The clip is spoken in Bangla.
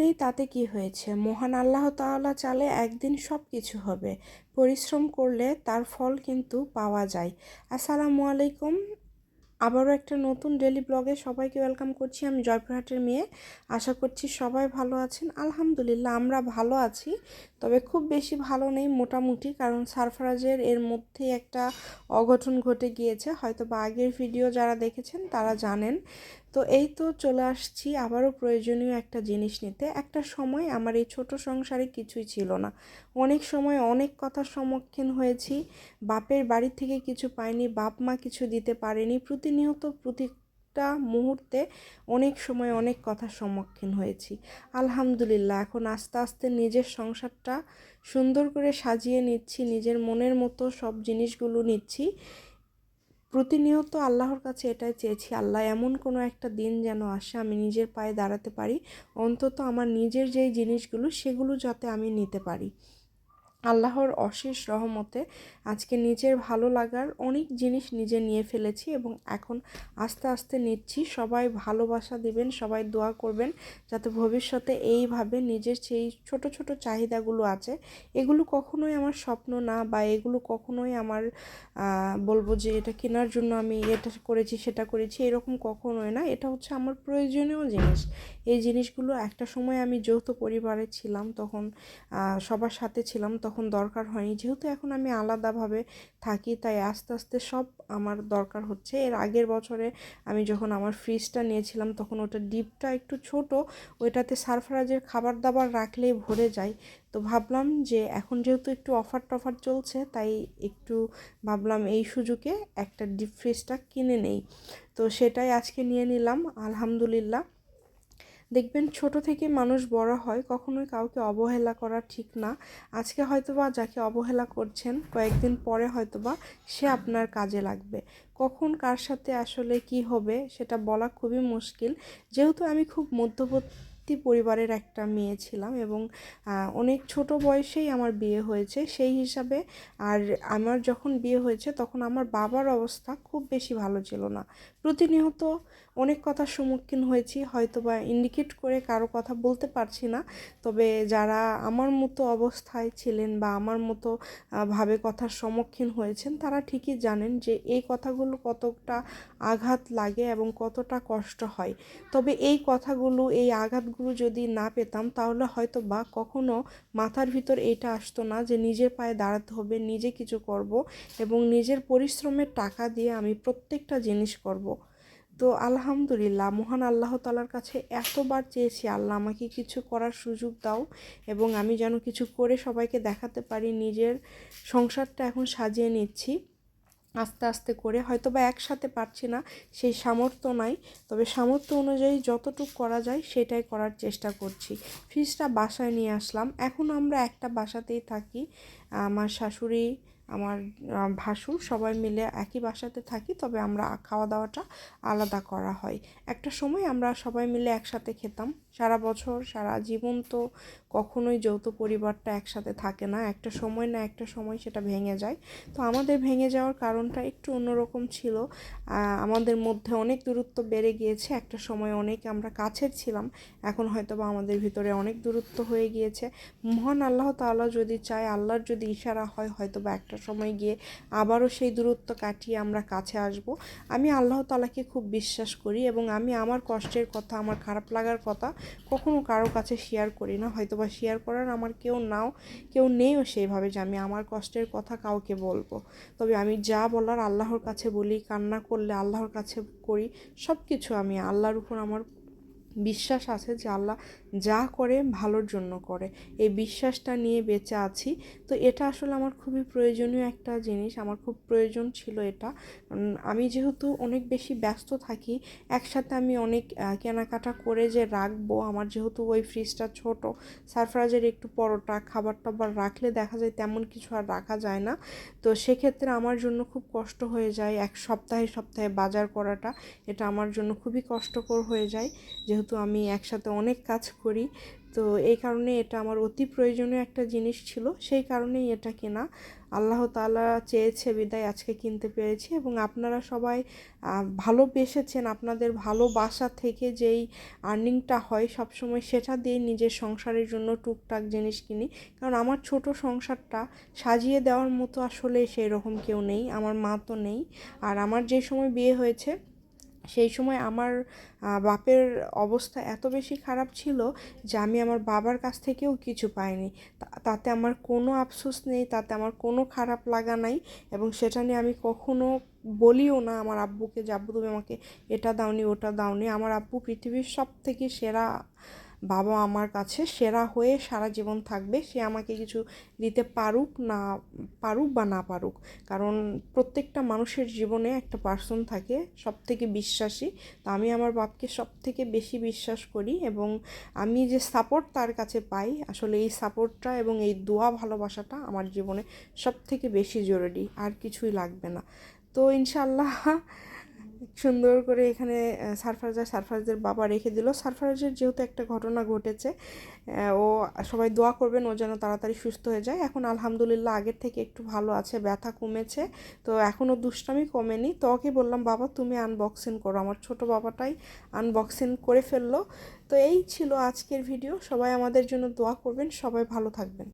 নেই তাতে কি হয়েছে? মহান আল্লাহ তাআলা চালে একদিন সব কিছু হবে। পরিশ্রম করলে তার ফল কিন্তু পাওয়া যায়। আসসালামু আলাইকুম। আবারও একটা নতুন ডেলি ব্লগে সবাইকে ওয়েলকাম করছি আমি জয়পুরহাটের মেয়ে। আশা করছি সবাই ভালো আছেন। আলহামদুলিল্লাহ, আমরা ভালো আছি। তবে খুব বেশি ভালো নেই মোটামুটি, কারণ সারফরাজের এর মধ্যেই একটা অঘটন ঘটে গিয়েছে। হয়তো বা আগের ভিডিও যারা দেখেছেন তারা জানেন। তো এই তো চলে আসছি আবারও প্রয়োজনীয় একটা জিনিস নিতে। একটা সময় আমার এই ছোট সংসারে কিছুই ছিল না। অনেক সময় অনেক কথার সম্মুখীন হয়েছি। বাপের বাড়ি থেকে কিছু পাইনি, বাপ মা কিছু দিতে পারেনি। প্রতিনিয়ত প্রতিটা মুহূর্তে অনেক সময় অনেক কথার সম্মুখীন হয়েছি। আলহামদুলিল্লাহ, এখন আস্তে আস্তে নিজের সংসারটা সুন্দর করে সাজিয়ে নিচ্ছি, নিজের মনের মতো সব জিনিসগুলো নিচ্ছি। প্রতিনিয়ত আল্লাহর কাছে এটাই চেয়েছি, আল্লাহ এমন কোনো একটা দিন যেন আসে আমি নিজের পায়ে দাঁড়াতে পারি, অন্তত আমার নিজের যেই জিনিসগুলো সেগুলো যাতে আমি নিতে পারি। আল্লাহর অশেষ রহমতে আজকে নিজের ভালো লাগার অনেক জিনিস নিজে নিয়ে ফেলেছি এবং এখন আস্তে আস্তে নিচ্ছি। সবাই ভালোবাসা দিবেন, সবাই দোয়া করবেন যাতে ভবিষ্যতে এইভাবে নিজের সেই ছোট ছোট চাহিদাগুলো আছে। এগুলো কখনোই আমার স্বপ্ন না বা এগুলো কখনোই আমার বলব যে এটা কেনার জন্য আমি এটা করেছি, সেটা করেছি, এরকম কখনোই না। এটা হচ্ছে আমার প্রয়োজনীয় জিনিস। এই জিনিসগুলো একটা সময় আমি যৌথ পরিবারে ছিলাম, তখন সবার সাথে ছিলাম, তখন দরকার হয়নি। যেহেতু এখন আমি আলাদাভাবে থাকি, তাই আস্তে আস্তে সব আমার দরকার হচ্ছে। এর আগের বছরে আমি যখন আমার ফ্রিজটা নিয়েছিলাম, তখন ওটা ডিপটা একটু ছোট, ওইটাতে সারফারাজের খাবার দাবার রাখলেই ভরে যায়। তো ভাবলাম যে এখন যেহেতু একটু অফার টফার চলছে, তাই একটু ভাবলাম এই সুযোগে একটা ডিপ ফ্রিজটা কিনে নেই। তো সেটাই আজকে নিয়ে নিলাম, আলহামদুলিল্লাহ। দেখবেন ছোট থেকে মানুষ বড় হয়, কখনোই কাউকে অবহেলা করা ঠিক না। আজকে হয়তোবা যাকে অবহেলা করছেন, কয়েকদিন পরে হয়তোবা সে আপনার কাজে লাগবে। কখন কার সাথে আসলে কি হবে সেটা বলা খুবই মুশকিল। যেহেতু আমি খুব মধ্যবর্তী পরিবারের একটা মেয়ে ছিলাম এবং অনেক ছোট বয়সেই আমার বিয়ে হয়েছে, সেই হিসাবে আর আমার যখন বিয়ে হয়েছে তখন আমার বাবার অবস্থা খুব বেশি ভালো ছিল না। প্রতিনিয়ত অনেক কথার সম্মুখীন হয়েছি হয়তো বা ইন্ডিকেট করে কারও কথা বলতে পারছি না। তবে যারা আমার মতো অবস্থায় ছিলেন বা আমার মতো ভাবে কথার সম্মুখীন হয়েছেন, তারা ঠিকই জানেন যে এই কথাগুলো কতটা আঘাত লাগে এবং কতটা কষ্ট হয়। তবে এই কথাগুলো, এই আঘাতগুলো যদি না পেতাম, তাহলে হয়তো বা কখনো মাথার ভিতর এইটা আসতো না যে নিজের পায়ে দাঁড়াতে হবে, নিজে কিছু করব এবং নিজের পরিশ্রমের টাকা দিয়ে আমি প্রত্যেকটা জিনিস করব। তো আলহামদুলিল্লাহ, মহান আল্লাহ তালার কাছে এতবার চেয়েছি, আল্লাহ আমাকে কিছু করার সুযোগ দাও এবং আমি যেন কিছু করে সবাইকে দেখাতে পারি, নিজের সংসারটা এখন সাজিয়ে নিচ্ছি। আস্তে আস্তে করে হয়তো বা একসাথে পারছি না, সেই সামর্থ্য নাই, তবে সামর্থ্য অনুযায়ী যতটুকু করা যায় সেটাই করার চেষ্টা করছি। ফ্রিজটা বাসায় নিয়ে আসলাম, এখন আমরা একটা বাসাতেই থাকি। আমার শাশুড়ি আমার ভাসুর সবাই মিলে একই বাসাতে থাকি, তবে আমরা খাওয়া দাওয়াটা আলাদা করা হয়। একটা সময় আমরা সবাই মিলে একসাথে খেতাম। সারা বছর, সারা জীবন তো কখনোই যৌথ পরিবারটা একসাথে থাকে না। একটা সময় না একটা সময় সেটা ভেঙে যায়। তো আমাদের ভেঙে যাওয়ার কারণটা একটু অন্যরকম ছিল। আমাদের মধ্যে অনেক দূরত্ব বেড়ে গিয়েছে। একটা সময় অনেক আমরা কাছের ছিলাম। এখন হয়তো বা আমাদের ভিতরে অনেক দূরত্ব হয়ে গিয়েছে। মহান আল্লাহ তাল্লাহ যদি চায়, আল্লাহর যদি ইশারা হয় হয়তো বা একটা সময় গিয়ে আবারও সেই দূরত্ব কাটিয়ে আমরা কাছে আসব। আমি আল্লাহ তালাকে খুব বিশ্বাস করি এবং আমি আমার কষ্টের কথা, আমার খারাপ লাগার কথা কখনো কারও কাছে শেয়ার করি না। হয়তো বা শেয়ার করার আমার কেউ নাও, কেউ নেইও সেইভাবে যে আমি আমার কষ্টের কথা কাউকে বলব। তবে আমি যা বলার আল্লাহর কাছে বলি, কান্না করলে আল্লাহর কাছে করি সব কিছু আমি আল্লাহর উপর আমার বিশ্বাস আছে যে আল্লাহ যা করে ভালোর জন্য করে। এই বিশ্বাসটা নিয়ে বেঁচে আছি। তো এটা আসলে আমার খুবই প্রয়োজনীয় একটা জিনিস, আমার খুব প্রয়োজন ছিল এটা। আমি যেহেতু অনেক বেশি ব্যস্ত থাকি, একসাথে আমি অনেক কেনাকাটা করে যে রাখব, আমার যেহেতু ওই ফ্রিজটা ছোট, সারফরাজের একটু পরোটা, খাবার টাবার রাখলে দেখা যায় তেমন কিছু আর রাখা যায় না। তো সেক্ষেত্রে আমার জন্য খুব কষ্ট হয়ে যায়, এক সপ্তাহে সপ্তাহে বাজার করাটা, এটা আমার জন্য খুবই কষ্টকর হয়ে যায়। যেহেতু যেহেতু আমি একসাথে অনেক কাজ করি, তো এই কারণে এটা আমার অতি প্রয়োজনীয় একটা জিনিস ছিল। সেই কারণেই এটা কেনা। আল্লাহ তাআলা চেয়েছে বিদায় আজকে কিনতে পেরেছি এবং আপনারা সবাই ভালোবেসেছেন আপনাদের ভালোবাসা থেকে যেই আর্নিংটা হয় সবসময় সেটা দিয়ে নিজের সংসারের জন্য টুকটাক জিনিস কিনি। কারণ আমার ছোট সংসারটা সাজিয়ে দেওয়ার মতো আসলে সেই রকম কেউ নেই, আমার মা তো নেই। আর আমার যে সময় বিয়ে হয়েছে সেই সময় আমার বাপের অবস্থা এত বেশি খারাপ ছিল যে আমি আমার বাবার কাছ থেকেও কিছু পাইনি। তাতে আমার কোনো আফসোস নেই, তাতে আমার কোনো খারাপ লাগা নাই এবং সেটা নিয়ে আমি কখনো বলিও না আমার আব্বুকে যে, আব্বু তুমি আমাকে এটা দাওনি, ওটা দাওনি। আমার আব্বু পৃথিবীর সব থেকে সেরা বাবা আমার কাছে সেরা হয়ে সারা জীবন থাকবে, সে আমাকে কিছু দিতে পারুক না, পারুক বা না পারুক। কারণ প্রত্যেকটা মানুষের জীবনে একটা পার্সন থাকে সব থেকে বিশ্বাসী। তো আমি আমার বাপকে সব থেকে বেশি বিশ্বাস করি এবং আমি যে সাপোর্ট তার কাছে পাই, আসলে এই সাপোর্টটা এবং এই দোয়া ভালোবাসাটা আমার জীবনে সব থেকে বেশি জরুরি, আর কিছুই লাগবে না। তো ইনশাল্লাহ সুন্দর করে এখানে সারফারাজা সারফারাজের বাবা রেখে দিল। সারফারাজের যেহেতু একটা ঘটনা ঘটেছে ও সবাই দোয়া করবেন ও যেন তাড়াতাড়ি সুস্থ হয়ে যায়। এখন আলহামদুলিল্লাহ আগের থেকে একটু ভালো আছে, ব্যথা কমেছে, তো এখনও দুষ্টামি কমেনি। তো ওকে বললাম, বাবা, তুমি আনবক্সিং করো। আমার ছোট বাবাটাই আনবক্সিং করে ফেলল। তো এই ছিল আজকের ভিডিও সবাই আমাদের জন্য দোয়া করবেন, সবাই ভালো থাকবেন।